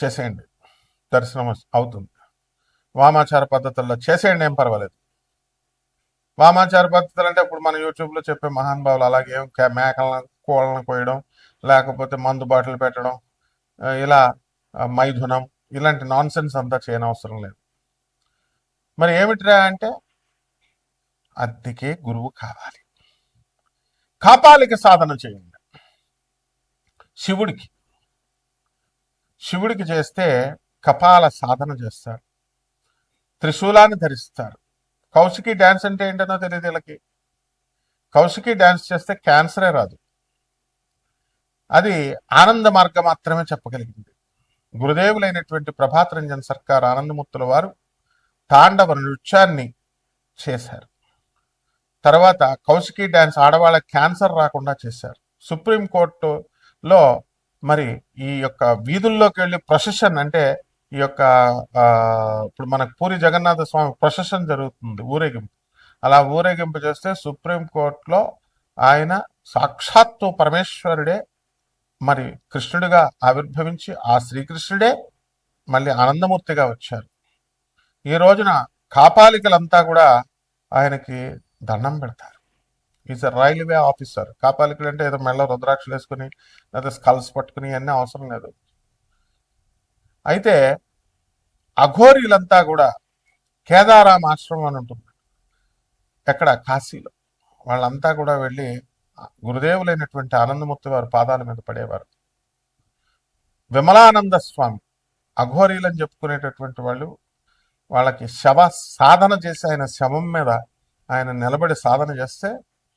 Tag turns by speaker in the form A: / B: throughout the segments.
A: చేసేయండి. దర్శనం అవుతుంది. వామాచార పద్ధతుల్లో చేసేయండి ఏం పర్వాలేదు. వామాచార పద్ధతులు అంటే ఇప్పుడు మన యూట్యూబ్లో చెప్పే మహానుభావులు అలాగే మేకలను కోళ్ళను కోయడం లేకపోతే మందు బాటిల్ పెట్టడం ఇలా మైథునం ఇలాంటి నాన్ సెన్స్ అంతా చేయనవసరం లేదు. మరి ఏమిటిరా అంటే అద్దెకే గురువు కావాలి. కాపాలిక సాధన చేయండి. శివుడికి శివుడికి చేస్తే కపాల సాధన చేస్తారు. త్రిశూలాన్ని ధరిస్తారు. కౌశికి డ్యాన్స్ అంటే ఏంటనో తెలియదు వీళ్ళకి. కౌశికి డ్యాన్స్ చేస్తే క్యాన్సరే రాదు. అది ఆనంద మార్గం మాత్రమే చెప్పగలిగింది. గురుదేవులైనటువంటి ప్రభాత్ రంజన్ సర్కార్ ఆనందముత్తుల వారు తాండవ నృత్యాన్ని చేశారు. తర్వాత కౌశికి డ్యాన్స్ ఆడవాళ్ళ క్యాన్సర్ రాకుండా చేశారు. సుప్రీం కోర్టులో మరి ఈ యొక్క వీధుల్లోకి వెళ్ళి ప్రొసెషన్ అంటే ఈ యొక్క ఇప్పుడు మనకు పూరి జగన్నాథ స్వామి ప్రొసెషన్ జరుగుతుంది ఊరేగింపు. అలా ఊరేగింపు చేస్తే సుప్రీం కోర్టులో ఆయన సాక్షాత్తు పరమేశ్వరుడే మరి కృష్ణుడిగా ఆవిర్భవించి ఆ శ్రీకృష్ణుడే మళ్ళీ ఆనందమూర్తిగా వచ్చారు. ఈ రోజున కాపాలికలంతా కూడా ఆయనకి దండం పెడతారు. ఈజ్ అ రైల్వే ఆఫీసర్ కాపాలికలు అంటే ఏదో మెల్ల రుద్రాక్షలు వేసుకుని లేదా స్కల్స్ పట్టుకుని అన్నీ అవసరం లేదు. అయితే అఘోరీలంతా కూడా కేదారాం ఆశ్రమం అని ఉంటుంది. ఎక్కడ? కాశీలో. వాళ్ళంతా కూడా వెళ్ళి గురుదేవులైనటువంటి ఆనందమూర్తి వారి పాదాల మీద పడేవారు. విమలానంద స్వామి అఘోరీలని చెప్పుకునేటటువంటి వాళ్ళు వాళ్ళకి శవ సాధన చేసి ఆయన శవం మీద ఆయన నిలబడి సాధన చేస్తే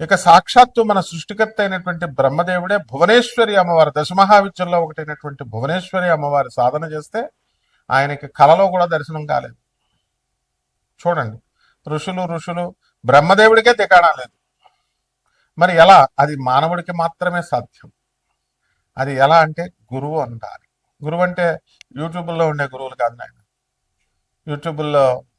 A: ఇక సాక్షాత్తు మన సృష్టికర్త అయినటువంటి బ్రహ్మదేవుడే భువనేశ్వరి అమ్మవారు దశమహావిద్యల్లో ఒకటైనటువంటి భువనేశ్వరి అమ్మవారి సాధన చేస్తే ఆయనకి కలలో కూడా దర్శనం కాలేదు. చూడండి. ఋషులు ఋషులు బ్రహ్మదేవుడికే దిగాడా లేదు. మరి ఎలా? అది మానవుడికి మాత్రమే సాధ్యం. అది ఎలా అంటే గురువు అంటారు. గురువు అంటే యూట్యూబ్లో ఉండే గురువులు కాదు నాయన. యూట్యూబ్లో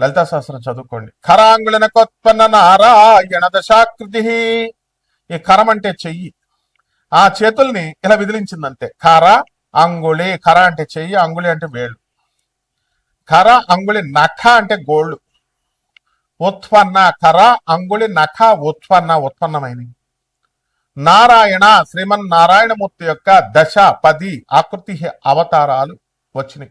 A: లలితా శాస్త్రం చదువుకోండి. ఖరాంగుళన కొత్పన్న నారాయణ దశాకృతి. ఈ కరం అంటే చెయ్యి. ఆ చేతుల్ని ఇలా విదిలించిందంతే. కర అంగుళి కర అంటే చెయ్యి అంగుళి అంటే వేళ్ళు. కర అంగుళి నఖ అంటే గోళ్ళు. ఉత్పన్న కర అంగుళి నఖ ఉత్పన్న ఉత్పన్నమైనవి. నారాయణ శ్రీమన్ నారాయణమూర్తి యొక్క దశ పది ఆకృతి అవతారాలు వచ్చినాయి.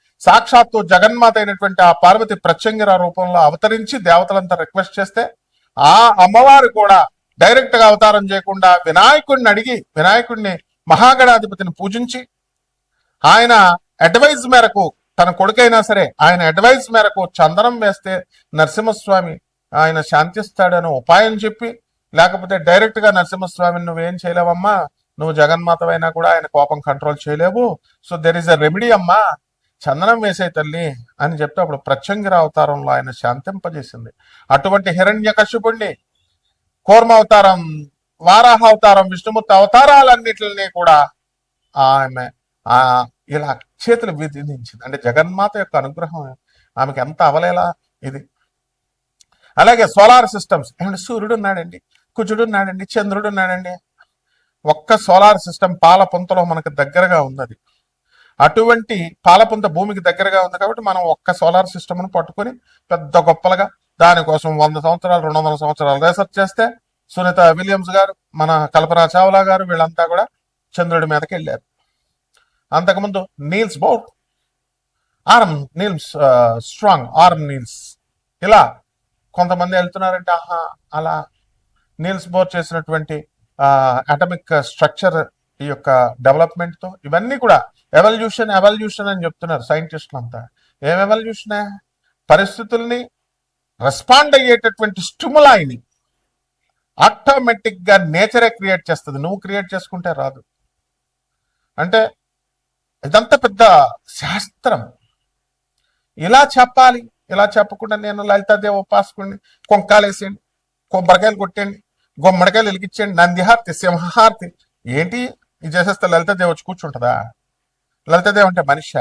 A: సాక్షాత్తు జగన్మాత అయినటువంటి ఆ పార్వతి ప్రత్యంగిర రూపంలో అవతరించి దేవతలంతా రిక్వెస్ట్ చేస్తే ఆ అమ్మవారు కూడా డైరెక్ట్గా అవతారం చేయకుండా వినాయకుడిని అడిగి వినాయకుడిని మహాగణాధిపతిని పూజించి ఆయన అడ్వైజ్ మేరకు తన కొడుకైనా సరే ఆయన అడ్వైజ్ మేరకు చందనం వేస్తే నరసింహస్వామి ఆయన శాంతిస్తాడని ఉపాయం చెప్పి లేకపోతే డైరెక్ట్గా నరసింహస్వామిని నువ్వేం చేయలేవమ్మా? నువ్వు జగన్మాతవైనా కూడా ఆయన కోపం కంట్రోల్ చేయలేవు. So there is a remedy అమ్మా. చందనం వేసే తల్లి అని చెప్తే అప్పుడు ప్రత్యంగిర అవతారంలో ఆయన శాంతింపజేసింది. అటువంటి హిరణ్య కశ్యపుణ్ణి కూర్మ అవతారం వారాహ అవతారం విష్ణుమూర్తి అవతారాలన్నిటిని కూడా ఆమె ఆ ఇలా చేతులు విధించింది. అంటే జగన్మాత యొక్క అనుగ్రహం ఆమెకి ఎంత అవలేలా ఇది. అలాగే సోలార్ సిస్టమ్స్ ఏమంటే సూర్యుడు ఉన్నాడండి కుజుడు ఉన్నాడండి చంద్రుడు ఉన్నాడండి. ఒక్క సోలార్ సిస్టమ్ పాల పుంతలో మనకు దగ్గరగా ఉన్నది. అటువంటి పాలపుంత భూమికి దగ్గరగా ఉంది కాబట్టి మనం ఒక్క సోలార్ సిస్టమ్ను పట్టుకొని పెద్ద గొప్పలుగా దానికోసం వంద సంవత్సరాలు రెండు వందల సంవత్సరాలు రీసెర్చ్ చేస్తే సునీత విలియమ్స్ గారు మన కల్పనా చావ్లా గారు వీళ్ళంతా కూడా చంద్రుడి మీదకి వెళ్ళారు. అంతకుముందు Niels Bohr arm Niels strong arm Niels. ఇలా కొంతమంది వెళ్తున్నారంటే ఆహా అలా నీల్స్ బోర్ చేసినటువంటి అటమిక్ స్ట్రక్చర్ ఈ యొక్క డెవలప్మెంట్తో ఇవన్నీ కూడా ఎవల్యూషన్ ఎవల్యూషన్ అని చెప్తున్నారు సైంటిస్టులు అంతా. ఏం ఎవల్యూషనే పరిస్థితుల్ని రెస్పాండ్ అయ్యేటటువంటి స్టిములాయిని ఆటోమేటిక్గా నేచరే క్రియేట్ చేస్తుంది. నువ్వు క్రియేట్ చేసుకుంటే రాదు. అంటే ఇదంతా పెద్ద శాస్త్రం. ఇలా చెప్పాలి. ఇలా చెప్పకుండా నేను లలితాదేవి ఉపాసకుడిని కొంకాలేసేయండి కొబ్బరికాయలు కొట్టండి గుమ్మడికాయలు వెలిగించండి నందిహారతి సింహారతి ఏంటి? ఇది చేసేస్తే లలితాదేవి వచ్చి కూర్చుంటుందా? లలితాదేవి అంటే మనిష?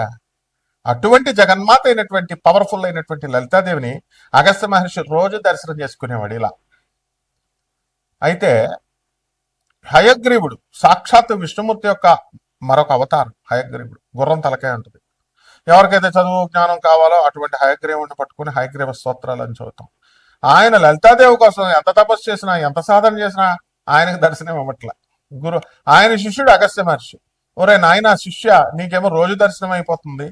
A: అటువంటి జగన్మాత అయినటువంటి పవర్ఫుల్ అయినటువంటి లలితాదేవిని అగస్త్య మహర్షి రోజు దర్శనం చేసుకునేవాడు ఇలా. అయితే హయగ్రీవుడు సాక్షాత్ విష్ణుమూర్తి యొక్క మరొక అవతారం హయగ్రీవుడు. గుర్రం తలకాయ ఉంటుంది. ఎవరికైతే చదువు జ్ఞానం కావాలో అటువంటి హయగ్రీవుడిని పట్టుకుని హయగ్రీవ స్తోత్రాలు అని చదువుతాం ఆయన లలితాదేవి కోసం ఎంత తపస్సు చేసినా ఎంత సాధన చేసినా ఆయనకు దర్శనం ఇవ్వట్ల. గురు ఆయన శిష్యుడు అగస్త్య మహర్షి. ఒరే నాయన శిష్య నీకేమో రోజు దర్శనం అయిపోతుంది.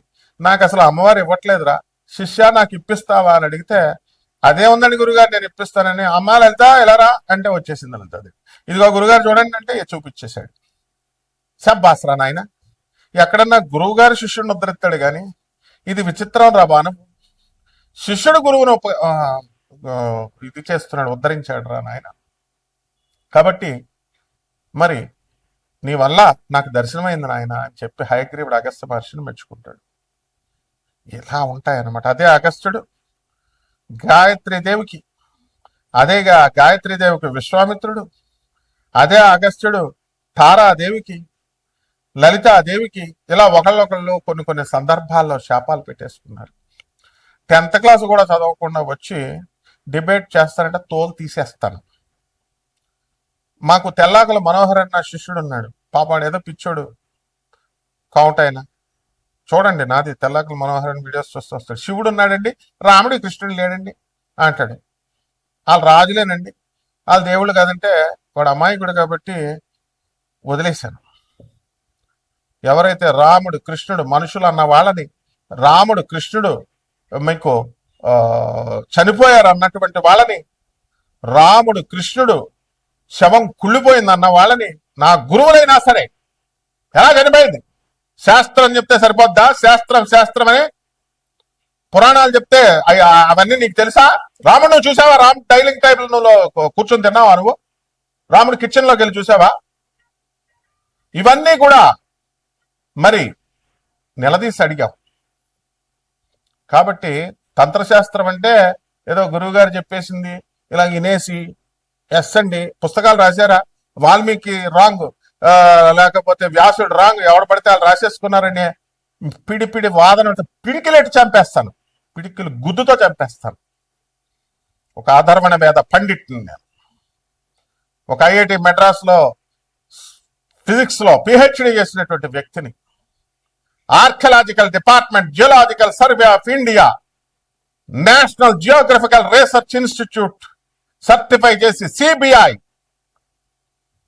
A: నాకు అసలు అమ్మవారు ఇవ్వట్లేదురా. శిష్య నాకు ఇప్పిస్తావా అని అడిగితే అదే ఉందండి గురుగారు నేను ఇప్పిస్తానని. అమ్మ లలిత ఎలారా అంటే వచ్చేసింది లలితది ఇదిగో గురుగారు చూడండి అంటే చూపించేశాడు. సబ్బాసరా నాయన. ఎక్కడన్నా గురువు గారు శిష్యుడిని ఉద్ధరిస్తాడు కానీ ఇది విచిత్రం రా బాను. శిష్యుడు గురువును ఇది చేస్తున్నాడు ఉద్ధరించాడు రా నాయన. కాబట్టి మరి నీ వల్ల నాకు దర్శనమైంది నాయన అని చెప్పి హయగ్రీవుడు అగస్త్య మహర్షిని మెచ్చుకుంటాడు. ఇలా ఉంటాయన్నమాట. అదే అగస్త్యుడు గాయత్రి దేవికి అదేగా గాయత్రీదేవికి విశ్వామిత్రుడు అదే అగస్త్యుడు తారాదేవికి లలితాదేవికి ఇలా ఒకళ్ళొకళ్ళు కొన్ని కొన్ని సందర్భాల్లో శాపాలు పెట్టేసుకున్నారు. టెన్త్ క్లాస్ కూడా చదవకుండా వచ్చి డిబేట్ చేస్తారంటే తోలు తీసేస్తాను. మాకు తెల్లాకుల మనోహర్ అన్న శిష్యుడు ఉన్నాడు. పాపాడు ఏదో పిచ్చోడు కౌంట్ చూడండి నాది తెల్లాకుల మనోహర్ అని వీడియోస్ చూస్తూ వస్తాడు. శివుడు ఉన్నాడండి రాముడు కృష్ణుడు లేడండి అంటాడు. వాళ్ళు రాజులేనండి. వాళ్ళ దేవుళ్ళు కాదంటే వాడు అమాయకుడు కాబట్టి వదిలేశాను. ఎవరైతే రాముడు కృష్ణుడు మనుషులు అన్న వాళ్ళని రాముడు కృష్ణుడు మీకు చనిపోయారు అన్నటువంటి వాళ్ళని రాముడు కృష్ణుడు శవం కుళ్ళిపోయింది అన్న వాళ్ళని నా గురువులైనా సరే ఎలా చనిపోయింది? శాస్త్రం చెప్తే సరిపోద్దా? శాస్త్రం శాస్త్రం అని పురాణాలు చెప్తే అవన్నీ నీకు తెలుసా? రాముడు నువ్వు చూసావా? రామ్ డైలింగ్ టేబుల్ నువ్వు కూర్చొని తిన్నావా నువ్వు? రాముడు కిచెన్లోకి వెళ్ళి చూసావా? ఇవన్నీ కూడా మరి నిలదీసి అడిగాం కాబట్టి తంత్రశాస్త్రం అంటే ఏదో గురువుగారు చెప్పేసింది ఇలా వినేసి ఎస్ అండి. పుస్తకాలు రాశారా? వాల్మీకి రాంగ్. లేకపోతే వ్యాసుడు రాంగ్. ఎవడు పడితే వాళ్ళు రాసేసుకున్నారని పిడి పిడి వాదన పిడికిలేటి చంపేస్తాను. పిడికిలు గుద్దుతో చంపేస్తాను. ఒక ఆధర్మణ మీద పండిట్ని నేను. ఒక ఐఐటి మెడ్రాస్లో ఫిజిక్స్లో ఫిజిక్స్లో పిహెచ్డి చేసినటువంటి వ్యక్తిని. Archaeological department geological survey of India national geographical research institute certify చేసి CBI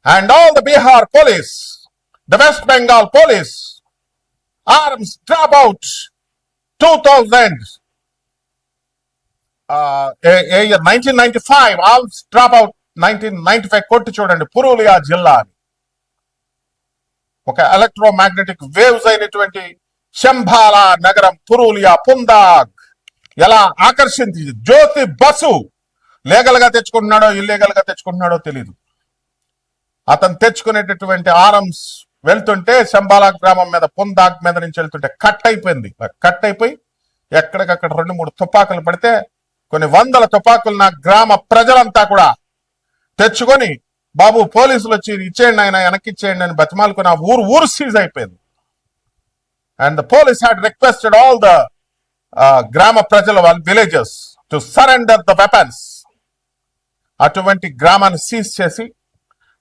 A: and all the Bihar police the West Bengal police arms drop out two thousand nineteen ninety five arms drop out nineteen ninety five కొట్టి చూడండి పురూలియా జిల్లా అని. ఒక electromagnetic waves అయినటువంటి శంభాలా నగరం పురూలియా పుందాగ్. ఎలా ఆకర్షించింది? జ్యోతి బసు లీగల్గా తెచ్చుకుంటున్నాడో ఇల్లీగల్గా తెచ్చుకుంటున్నాడో తెలియదు అతను తెచ్చుకునేటటువంటి ఆర్మ్స్ వెళ్తుంటే శంబాలా గ్రామం మీద పుందాగ్ మీద నుంచి వెళ్తుంటే కట్ అయిపోయింది. కట్ అయిపోయి ఎక్కడికక్కడ రెండు మూడు తుపాకులు పడితే కొన్ని వందల తుపాకులు నా గ్రామ ప్రజలంతా కూడా తెచ్చుకొని బాబు పోలీసులు వచ్చి ఇచ్చేయండి ఆయన వెనక్కి ఇచ్చేయండి అని బతిమాలకు నా ఊరు ఊరు సీజ్ అయిపోయింది. And the police had requested all the గ్రామ ప్రజల వాళ్ళ villages to surrender the weapons అటువంటి గ్రామాన్ని సీజ్ చేసి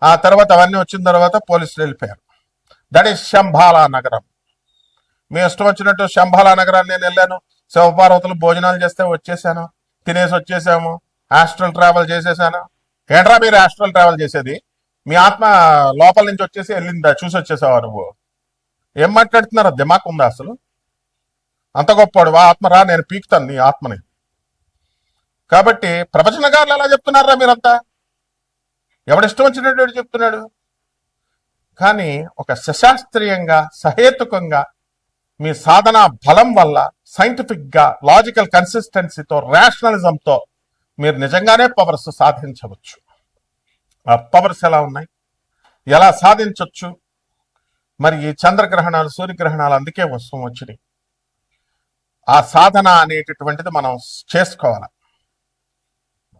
A: ఆ తర్వాత అవన్నీ వచ్చిన తర్వాత పోలీసులు వెళ్ళిపోయారు. దట్ ఈస్ శంభాలా నగరం. మీ ఇష్టం వచ్చినట్టు శంభాలా నగరాన్ని నేను వెళ్ళాను. శివపార్వతులు భోజనాలు చేస్తే వచ్చేసాను. తినేసి వచ్చేసాము. హాస్టల్ ట్రావెల్ చేసేసాను. ఏంట్రా మీరు హాస్టల్ ట్రావెల్ చేసేది? మీ ఆత్మ లోపల నుంచి వచ్చేసి వెళ్ళిందా? చూసి వచ్చేసావా నువ్వు? ఏం మాట్లాడుతున్నారా? దిమాక్ ఉందా అసలు? అంత గొప్పవాడు. ఆత్మ రా నేను పీకుతాను నీ ఆత్మని. కాబట్టి ప్రవచనగారులు ఎలా చెప్తున్నారా మీరంతా? ఎవడిష్టం వచ్చినటువంటి చెప్తున్నాడు? కానీ ఒక సశాస్త్రీయంగా సహేతుకంగా మీ సాధన బలం వల్ల సైంటిఫిక్గా లాజికల్ కన్సిస్టెన్సీతో రేషనలిజంతో మీరు నిజంగానే పవర్స్ సాధించవచ్చు. ఆ పవర్స్ ఎలా ఉన్నాయి? ఎలా సాధించవచ్చు మరి ఈ చంద్రగ్రహణాలు సూర్యగ్రహణాలు అందుకే వస్తూ వచ్చినాయి ఆ సాధన అనేటటువంటిది మనం చేసుకోవాలి?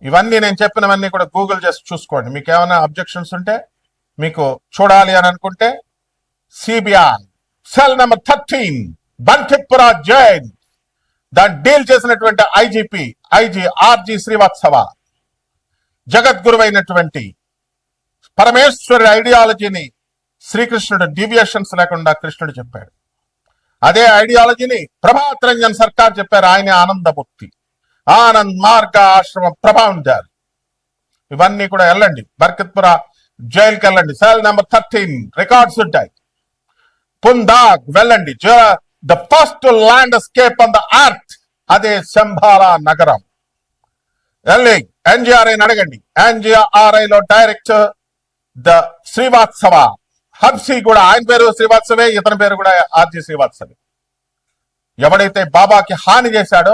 A: ఇవన్నీ నేను చెప్పినవన్నీ కూడా గూగుల్ చేసి చూసుకోండి. మీకు ఏమైనా అబ్జెక్షన్స్ ఉంటే మీకు చూడాలి అని అనుకుంటే CBR cell number thirteen Bankipur jail దాన్ని డీల్ చేసినటువంటి ఐజీపీ ఐజీ ఆర్జీ శ్రీవాత్సవ జగద్గురువైనటువంటి పరమేశ్వరి ఐడియాలజీని శ్రీకృష్ణుడు డీవియేషన్స్ లేకుండా కృష్ణుడు చెప్పాడు. అదే ఐడియాలజీని ప్రభాత్ రంజన్ సర్కార్ చెప్పారు. ఆయన ఆనందముక్తి ఆనంద్ మార్గ ఆశ్రమ ప్రభావంజారు ఇవన్నీ కూడా వెళ్ళండి. బర్కత్పుర జైలుకి వెళ్ళండి. సెల్ నెంబర్ థర్టీన్ రికార్డ్స్ ఉంటాయి. పుందాగ్ వెళ్ళండి. The first landscape on the earth. అదే శంభాల నగరం. వెళ్ళి ఎన్జిఆర్ఐ అడగండి. ఎన్జిఆర్ఐ లో డైరెక్టర్ ద శ్రీవాత్సవ హబ్సీ కూడా ఆయన పేరు శ్రీవాత్సవే ఇతని పేరు కూడా ఆర్జీ శ్రీవాత్సవే ఎవడైతే బాబాకి హాని చేశాడో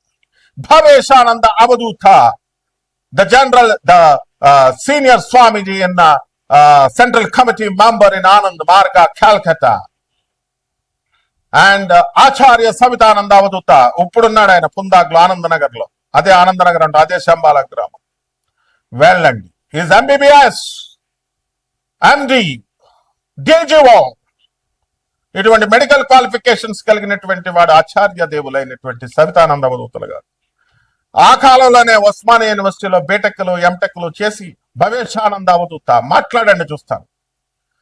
A: Bhaveshananda Avadhuta. The general, the uh, senior Swamiji in the uh, Central Committee member in Anand Marga, Calcutta. And Acharya Savitananda Avadhuta ఇప్పుడున్నాడు ఆయన పుందాగ్లో ఆనందనగర్లో అదే ఆనందనగర్ అంటే అదే శంబాల గ్రామం. వెళ్ళండి ఈజ్ ఎంబీబీఎస్ ఎండి డిజిఓ ఇటువంటి మెడికల్ క్వాలిఫికేషన్స్ కలిగినటువంటి వాడు ఆచార్య దేవులైనటువంటి సవితానంద అవధూతలు గారు. ఆ కాలంలోనే ఉస్మానియా యూనివర్సిటీలో బీటెక్లు ఎంటెక్లు చేసి భవేశానంద అవధూత మాట్లాడండి చూస్తాను.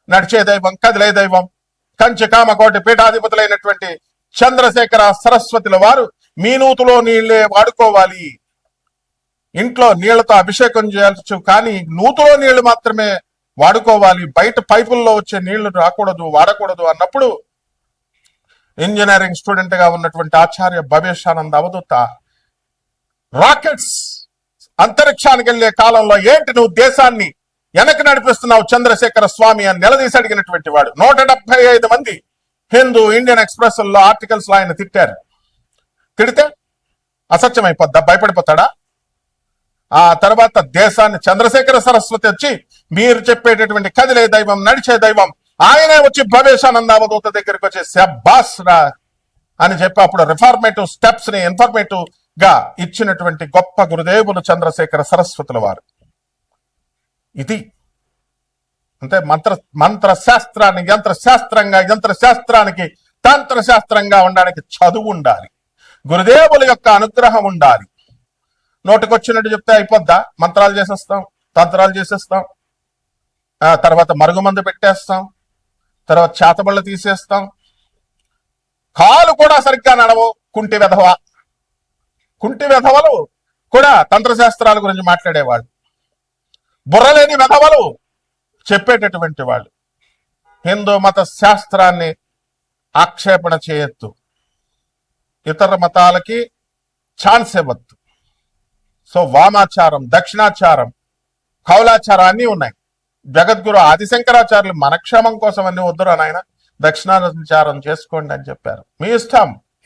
A: నడిచే దైవం కదిలే దైవం కంచి కామకోటి పీఠాధిపతులైనటువంటి చంద్రశేఖర సరస్వతుల వారు మీ నూతులో నీళ్ళే వాడుకోవాలి. ఇంట్లో నీళ్ళతో అభిషేకం చేయవచ్చు కానీ నూతులో నీళ్ళు మాత్రమే వాడుకోవాలి. బయట పైపుల్లో వచ్చే నీళ్ళు రాకూడదు వాడకూడదు అన్నప్పుడు ఇంజనీరింగ్ స్టూడెంట్గా ఉన్నటువంటి ఆచార్య భవేశానంద అవధూత రాకెట్స్ అంతరిక్షానికి వెళ్ళే కాలంలో ఏంటి నువ్వు దేశాన్ని వెనక్కి నడిపిస్తున్నావు చంద్రశేఖర స్వామి అని నిలదీసి అడిగినటువంటి వాడు? నూట ఐదు మంది హిందూ ఇండియన్ ఎక్స్ప్రెస్లో ఆర్టికల్స్లో ఆయన తిట్టారు. తిడితే అసత్యం అయిపోద్దా భయపడిపోతాడా? ఆ తర్వాత దేశాన్ని చంద్రశేఖర సరస్వతి వచ్చి మీరు చెప్పేటటువంటి కదిలే దైవం నడిచే దైవం ఆయనే వచ్చి భవేశానంద అవధూత దగ్గరికి వచ్చి శబ్బాస్ రా అని చెప్పి అప్పుడు రిఫార్మేటివ్ స్టెప్స్ని ఇన్ఫర్మేటివ్ గా ఇచ్చినటువంటి గొప్ప గురుదేవులు చంద్రశేఖర సరస్వతుల వారు. ఇది అంటే మంత్ర మంత్ర శాస్త్రాన్ని యంత్ర శాస్త్రంగా యంత్ర శాస్త్రానికి తంత్ర శాస్త్రంగా ఉండడానికి చదువు ఉండాలి. గురుదేవుల యొక్క అనుగ్రహం ఉండాలి. నోటికొచ్చినట్టు చెప్తే అయిపోద్దా? మంత్రాలు చేసేస్తాం తంత్రాలు చేసేస్తాం. ఆ తర్వాత మరుగుమందు పెట్టేస్తాం. తర్వాత చేతబళ్ళు తీసేస్తాం. కాలు కూడా సరిగ్గా నడవు కుంటి వెధవా? కుంటి వెధవలు కూడా తంత్రశాస్త్రాల గురించి మాట్లాడేవాళ్ళు. బుర్రలేని వెధవలు చెప్పేటటువంటి వాళ్ళు. హిందూ మత శాస్త్రాన్ని ఆక్షేపణ చేయొద్దు. ఇతర మతాలకి ఛాన్స్ ఇవ్వద్దు. సో వామాచారం దక్షిణాచారం కౌలాచారం అన్నీ ఉన్నాయి. జగద్గురు ఆదిశంకరాచార్యులు మనక్షేమం కోసం అన్ని వద్దురా నాయన దక్షిణాచారం చేసుకోండి అని చెప్పారు. మీ ఇష్టం.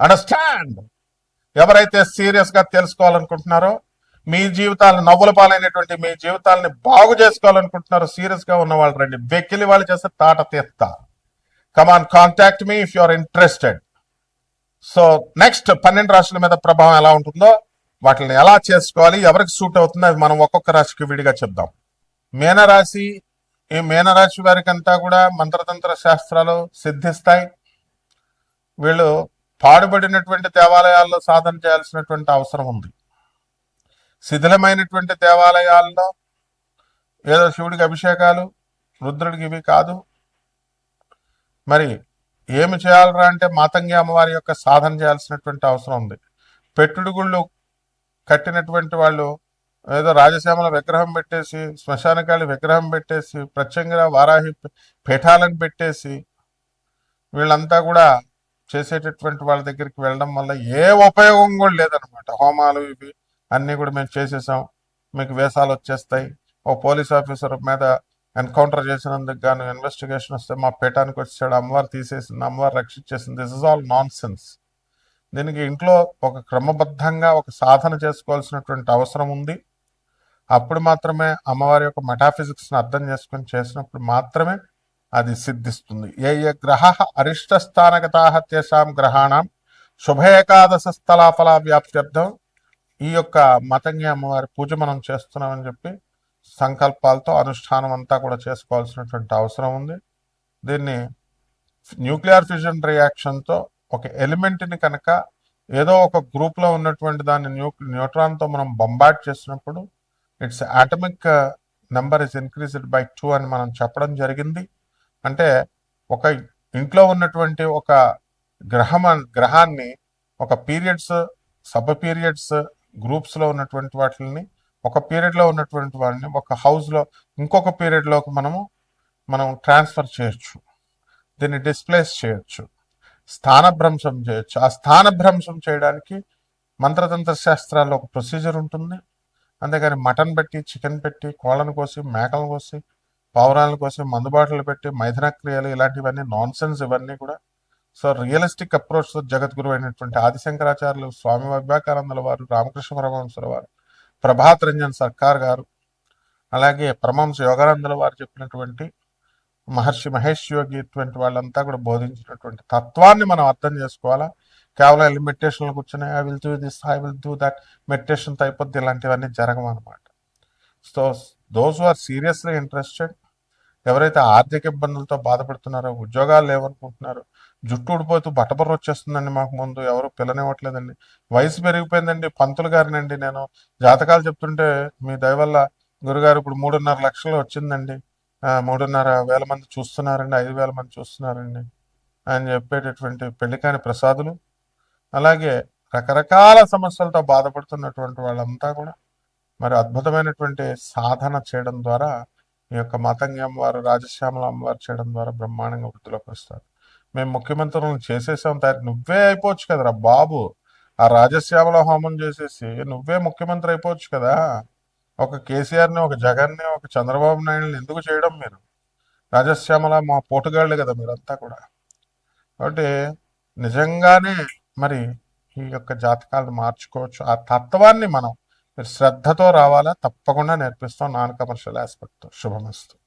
A: అండర్స్టాండ్ ఎవరైతే సీరియస్గా తెలుసుకోవాలనుకుంటున్నారో మీ జీవితాలను నవ్వుల పాలైనటువంటి మీ జీవితాలని బాగు చేసుకోవాలనుకుంటున్నారో సీరియస్గా ఉన్న వాళ్ళు రండి. వెక్కిలి వాళ్ళు చేస్తే తాట తీస్తా come on contact me if you are interested so next పన్నెండు రాశుల మీద ప్రభావం ఎలా ఉంటుందో వాటిని ఎలా చేసుకోవాలి ఎవరికి సూట్ అవుతుందో అది మనం ఒక్కొక్క రాశికి విడిగా చెప్దాం. మీనరాశి ఈ మీనరాశి వారికంతా కూడా మంత్రతంత్ర శాస్త్రాలు సిద్ధిస్తాయి. వీళ్ళు పాడుబడినటువంటి దేవాలయాల్లో సాధన చేయాల్సినటువంటి అవసరం ఉంది. శిథిలమైనటువంటి దేవాలయాల్లో ఏదో శివుడికి అభిషేకాలు రుద్రుడికి ఇవి కాదు. మరి ఏమి చేయాలరా అంటే మాతంగి అమ్మవారి యొక్క సాధన చేయాల్సినటువంటి అవసరం ఉంది. పెట్టుడు గుళ్ళు కట్టినటువంటి వాళ్ళు ఏదో రాజశ్యామల విగ్రహం పెట్టేసి శ్మశానకాళి విగ్రహం పెట్టేసి ప్రత్యంగా వారాహి పీఠాలను పెట్టేసి వీళ్ళంతా కూడా చేసేటటువంటి వాళ్ళ దగ్గరికి వెళ్ళడం వల్ల ఏ ఉపయోగం కూడా లేదనమాట హోమాలు ఇవి అన్నీ కూడా మేము చేసేసాం. మీకు వేసాలు వచ్చేస్తాయి. ఓ పోలీస్ ఆఫీసర్ మీద ఎన్కౌంటర్ చేసినందుకు గాను ఇన్వెస్టిగేషన్ వస్తే మా పీఠానికి వచ్చాడు అమ్మవారు తీసేసింది అమ్మవారు రక్షించేసింది. This is all nonsense దీనికి ఇంట్లో ఒక క్రమబద్ధంగా ఒక సాధన చేసుకోవాల్సినటువంటి అవసరం ఉంది. అప్పుడు మాత్రమే అమ్మవారి యొక్క మెటాఫిజిక్స్ని అర్థం చేసుకొని చేసినప్పుడు మాత్రమే అది సిద్ధిస్తుంది. ఏ ఏ గ్రహ అరిష్టస్థానగతా తేషాం గ్రహాణం. శుభ ఏకాదశ స్థలాఫల వ్యాప్త్యర్థం ఈ యొక్క మతంగి అమ్మవారి పూజ మనం చేస్తున్నామని చెప్పి సంకల్పాలతో అనుష్ఠానం అంతా కూడా చేసుకోవాల్సినటువంటి అవసరం ఉంది. దీన్ని న్యూక్లియర్ ఫ్యూజన్ రియాక్షన్తో ఒక ఎలిమెంట్ని కనుక ఏదో ఒక గ్రూప్లో ఉన్నటువంటి దాన్ని న్యూ న్యూట్రాన్తో మనం బొంబాట్ చేసినప్పుడు it's atomic number is increased by two అని మనం చెప్పడం జరిగింది. అంటే ఒక ఇంట్లో ఉన్నటువంటి ఒక గ్రహం గ్రహాన్ని ఒక పీరియడ్స్ సబ్ పీరియడ్స్ గ్రూప్స్లో ఉన్నటువంటి వాటిని ఒక పీరియడ్లో ఉన్నటువంటి వాటిని ఒక హౌస్లో ఇంకొక పీరియడ్లోకి మనము మనం ట్రాన్స్ఫర్ చేయొచ్చు. దీన్ని డిస్ప్లేస్ చేయొచ్చు. స్థానభ్రంశం చేయొచ్చు. ఆ స్థానభ్రంశం చేయడానికి మంత్రతంత్ర శాస్త్రాల్లో ఒక ప్రొసీజర్ ఉంటుంది. అంతేగాని మటన్ పెట్టి చికెన్ పెట్టి కోళ్ళను కోసి మేకలను కోసి పావురాల కోసం మందుబాటులు పెట్టి మైథన క్రియలు ఇలాంటివన్నీ నాన్ సెన్స్ ఇవన్నీ కూడా. సో రియలిస్టిక్ అప్రోచ్తో జగద్గురు అయినటువంటి ఆదిశంకరాచార్యులు స్వామి వివేకానందుల వారు రామకృష్ణ పరమహంసుల వారు ప్రభాత్ రంజన్ సర్కార్ గారు అలాగే పరమహంస యోగానందుల వారు చెప్పినటువంటి మహర్షి మహేష్ యోగి ఇటువంటి వాళ్ళంతా కూడా బోధించినటువంటి తత్వాన్ని మనం అర్థం చేసుకోవాలా? కేవలం వెళ్ళి మెడిటేషన్లో కూర్చొని I will do this I will do that మెడిటేషన్తో అయిపోద్ది ఇలాంటివన్నీ జరగమన్నమాట so those are seriously interested ఎవరైతే ఆర్థిక ఇబ్బందులతో బాధపడుతున్నారో ఉద్యోగాలు లేవనుకుంటున్నారో జుట్టు ఊడిపోతూ బట్టబర్ర వచ్చేస్తుందండి మాకు ముందు ఎవరు పిల్లనివ్వట్లేదండి వయసు పెరిగిపోయిందండి పంతులు గారినండి నేను. జాతకాలు చెప్తుంటే మీ దయవల్ల గురుగారు ఇప్పుడు మూడున్నర లక్షలు వచ్చిందండి. మూడున్నర వేల మంది చూస్తున్నారండి ఐదు వేల మంది చూస్తున్నారండి అని చెప్పేటటువంటి పెళ్ళికాని ప్రసాదులు అలాగే రకరకాల సమస్యలతో బాధపడుతున్నటువంటి వాళ్ళంతా కూడా మరి అద్భుతమైనటువంటి సాధన చేయడం ద్వారా ఈ యొక్క మతంగి అమ్మవారు రాజశ్యామల అమ్మవారు చేయడం ద్వారా బ్రహ్మాండంగా వృద్ధిలోకి వస్తారు. మేము ముఖ్యమంత్రులను చేసేసాం తయారు నువ్వే అయిపోవచ్చు కదరా బాబు. ఆ రాజశ్యామల హోమం చేసేసి నువ్వే ముఖ్యమంత్రి అయిపోవచ్చు కదా. ఒక కేసీఆర్ని ఒక జగన్ని ఒక చంద్రబాబు నాయుడుని ఎందుకు చేయడం మీరు? రాజశ్యామల మా పోటుగాళ్ళు కదా మీరంతా కూడా. కాబట్టి నిజంగానే మరి ఈ యొక్క జాతకాలను మార్చుకోవచ్చు. ఆ తత్వాన్ని మనం మీరు శ్రద్ధతో రావాలా? తప్పకుండా నేర్పిస్తాం. నాన్ కమర్షియల్ ఆస్పెక్ట్తో శుభమస్తు.